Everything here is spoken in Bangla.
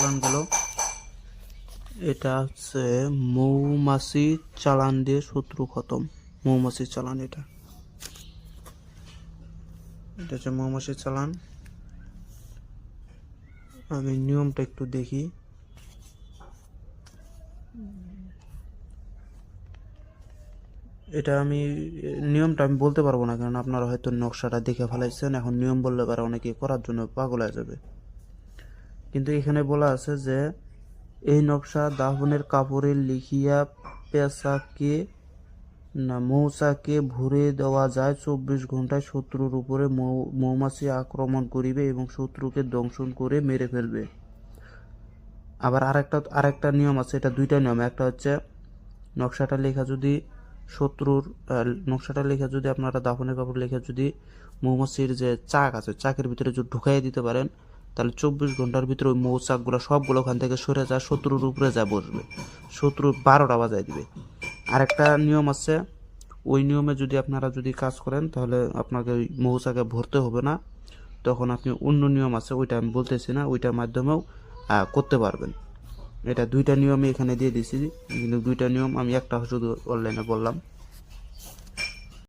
চালান এটা হচ্ছে মৌমাছি চালান দিয়ে শত্রু খতম। মৌমাছি চালান এটা। এটা হচ্ছে মৌমাছি চালান। আমি নিয়মটা একটু দেখি। এটা আমি, নিয়মটা আমি বলতে পারব না, কারণ আপনারা হয়তো নকশাটা দেখে ফেলাইছেন। এখন নিয়ম বললে পারে অনেকে করার জন্য পাগল হয়ে যাবে। কিন্তু এখানে বলা আছে যে, এই নকশা দাহনের কাপড়ে লিখিয়া পেশাকে, না, মৌচাকে ভরে দেওয়া যায়। চব্বিশ ঘন্টায় শত্রুর উপরে মৌমাছি আক্রমণ করিবে এবং শত্রুকে দংশন করে মেরে ফেলবে। আবার আরেকটা আরেকটা নিয়ম আছে, এটা দুইটা নিয়ম। একটা হচ্ছে, নকশাটা লেখা যদি শত্রুর নকশাটা লেখা যদি আপনারা দাফনের কাপড় লেখা যদি মৌমাছির যে চাক আছে, চাকের ভিতরে যদি ঢুকাই দিতে পারেন তাহলে চব্বিশ ঘণ্টার ভিতরে ওই মৌচাকগুলো সবগুলো ওখান থেকে সরে যায় শত্রুর উপরে যা বসবে। শত্রুর বারোটা বাজায় দিবে। আরেকটা নিয়ম আছে, ওই নিয়মে যদি আপনারা যদি কাজ করেন, তাহলে আপনাকে ওই মৌচাকে ভরতে হবে না। তখন আপনি অন্য নিয়ম আছে, ওইটা আমি বলতেছি না, ওইটার মাধ্যমেও করতে পারবেন। এটা দুইটা নিয়মই এখানে দিয়ে দিছি, কিন্তু দুইটা নিয়ম আমি একটা শুধু অনলাইনে বললাম।